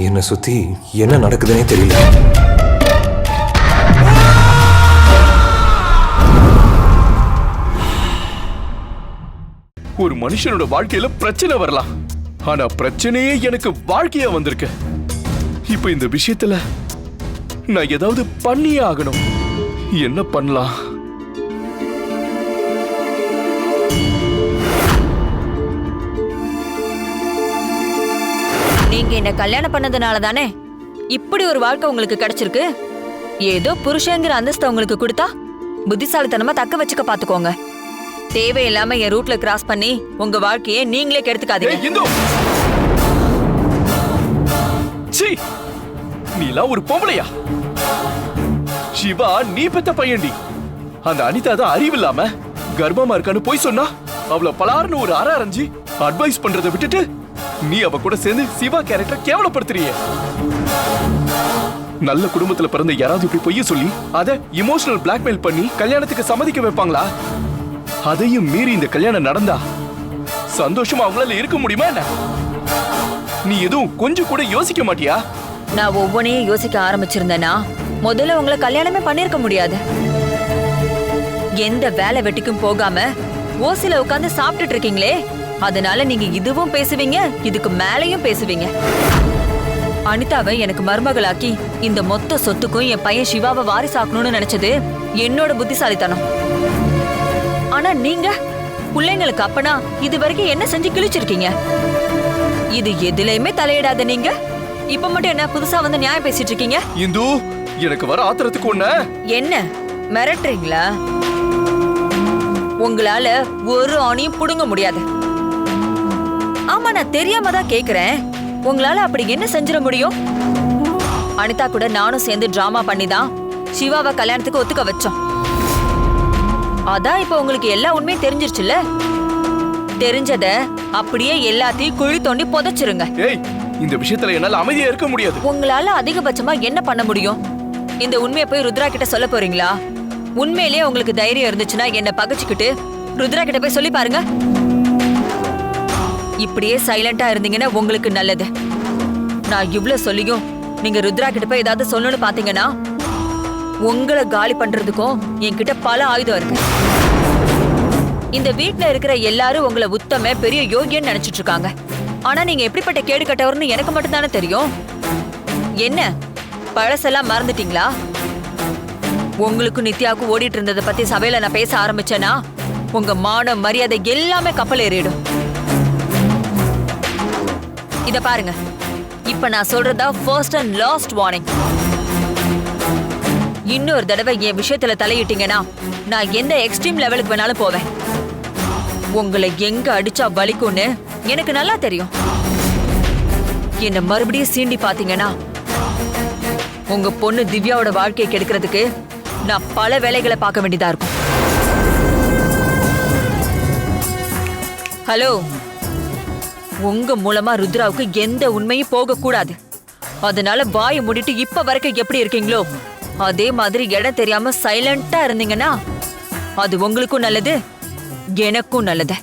என்னை சுத்தி என்ன நடக்குதுன்னே தெரியல. ஒரு மனுஷனோட வாழ்க்கையில பிரச்சனை வரலாம். ஆனா பிரச்சனையே எனக்கு வாழ்க்கையா வந்திருக்கு. இப்ப இந்த விஷயத்துல நான் ஏதாவது பண்ணியே ஆகணும். என்ன பண்ணலாம்? நீங்க என்ன கல்யாணம் பண்ணதுனால தானே? இப்படி ஒரு வாழ்க்கை உங்களுக்கு கிடைச்சிருக்கு? ஏதோ புருஷங்கிற அந்தஸ்தை உங்களுக்கு கொடுத்தா புத்திசாலித்தனமா தக்க வச்சுக்க பாத்துக்கோங்க. தேவையில்லாம என் ரூட்ல கிராஸ் பண்ணி உங்க வாழ்க்கையை நீங்களே கெடுத்துக்காதீங்க. நீலா ஒரு பொம்பளையா? சிவா நீ பெத்த பையன்டி. அந்த அனிதா தான் அறிவில்லாம கர்ப்பமா இருக்கான்னு போய் சொன்னா அவள பலார்னு ஒரு அற அரைஞ்சி அட்வைஸ் பண்றதை விட்டுட்டு நீ அவ கூட சேர்ந்து சிவா கேரக்டர் கேவலப்படுத்துறிய. நல்ல குடும்பத்துல பிறந்த யாராவது இப்படி பொய்ய சொல்லி அத இமோஷனல் பிளாக்மெயில் பண்ணி கல்யாணத்துக்கு சம்மதிக்க வைப்பாங்களா? அதையும் மீறி இந்த கல்யாணம் நடந்தா சந்தோஷமா அவங்களால இருக்க முடியுமா என்ன? நீ எதுவும் கொஞ்சம் கூட யோசிக்க மாட்டியா? நான் ஒவ்வொன்றையும் யோசிக்க ஆரம்பிச்சிருந்தேனா முதல்ல உங்களை கல்யாணமே பண்ணிருக்க முடியாது. எந்த வேலை வெட்டிக்கும் போகாம ஓசில உட்காந்து சாப்பிட்டுட்டு இருக்கீங்களே? அதனால நீங்க இதுவும் பேசுவீங்க இதுக்கு மேலையும் பேசுவீங்க. அனிதாவை எனக்கு மருமகளாக்கி இந்த மொத்த சொத்துக்கும் என் பையன் சிவாவை வாரிசாக்கணும்னு நினைச்சது என்னோட புத்திசாலித்தனம். ஆனா நீங்க பிள்ளைங்களுக்கு அப்பனா இது வரைக்கும் என்ன செஞ்சு கிழிச்சிருக்கீங்க? இது எதுலயுமே தலையிடாத நீங்க இப்ப மட்டும் என்ன புதுசா வந்து நியாயம் பேசிட்டு இருக்கீங்க இந்து எனக்கு வர ஆத்திரத்துக்கு ஒண்ண என்ன மிரட்டுறீங்களா? உங்களால ஒரு ஆணியும் புடுங்க முடியாது. ஆமா நான் தெரியாம தான் கேக்குறேன். உங்களால அப்படி என்ன செஞ்சிட முடியும்? அனிதா கூட நானும் சேர்ந்து டிராமா பண்ணி தான் சிவாவை கல்யாணத்துக்கு ஒத்துக்க வச்சோம். அதான் இப்ப உங்களுக்கு எல்லா உண்மையும் தெரிஞ்சிருச்சுல்ல? தெரிஞ்சத அப்படியே எல்லாத்தையும் குழி தோண்டி புதைச்சிருங்க. இந்த விஷயத்துல என்னால அமைதியா இருக்க முடியாது. உங்களால அதிகபட்சமா என்ன பண்ண முடியும்? இந்த உண்மையை போய் ருத்ரா கிட்ட சொல்ல போறீங்களா? உண்மையிலேயே உங்களுக்கு தைரியம் இருந்துச்சுன்னா என்ன பகைச்சுக்கிட்டு ருத்ரா கிட்ட போய் சொல்லி பாருங்க. இப்படியே சைலண்டா இருந்தீங்கன்னா உங்களுக்கு நல்லது. நான் இவ்வளவு சொல்லியும் நீங்க ருத்ரா கிட்ட போய் ஏதாவது சொல்லணும்னு பாத்தீங்கன்னா உங்களை காலி பண்றதுக்கும் என்கிட்ட பல ஆயுதம் இருக்கு. இந்த வீட்ல இருக்கிற எல்லாரும் உங்களை உத்தம பெரிய யோகியன்னு நினைச்சிட்டு இருக்காங்க. ஆனா நீங்க எப்படிப்பட்ட கேடு கட்டவர்னு எனக்கு மட்டும் தானே தெரியும். என்ன? பழசெல்லாம் மறந்துட்டீங்களா? உங்களுக்கும் நித்யாவுக்கும் ஓடிட்டு இருந்ததை பத்தி சபையில நான் பேச ஆரம்பிச்சேனா உங்க மான மரியாதை எல்லாமே கப்பல் ஏறிடும். இத பாருங்க. இப்ப நான் சொல்றதா ஃபர்ஸ்ட் அண்ட் லாஸ்ட் வார்னிங் இன்னொரு தடவை என் விஷயத்துல தலையிட்டீங்கன்னா நான் எந்த எக்ஸ்ட்ரீம் லெவலுக்கு வேணாலும் போவேன். உங்களை எங்க அடிச்சா வலிக்கும்னு எனக்கு நல்லா தெரியும். என்ன மறுபடியும் சீண்டி பாத்தீங்கன்னா உங்க பொண்ணு திவ்யாவோட வாழ்க்கையை கெடுக்கிறதுக்கு நான் பல வேலைகளை பார்க்க வேண்டியதா இருக்கும். ஹலோ உங்க மூலமா ருத்ராவுக்கு எந்த உண்மையும் போக கூடாது. அதனால வாயை மூடிட்டு இப்ப வரைக்கும் எப்படி இருக்கீங்களோ அதே மாதிரி இடம் தெரியாம சைலண்டா இருந்தீங்கன்னா அது உங்களுக்கும் நல்லது எனக்கும் நல்லது.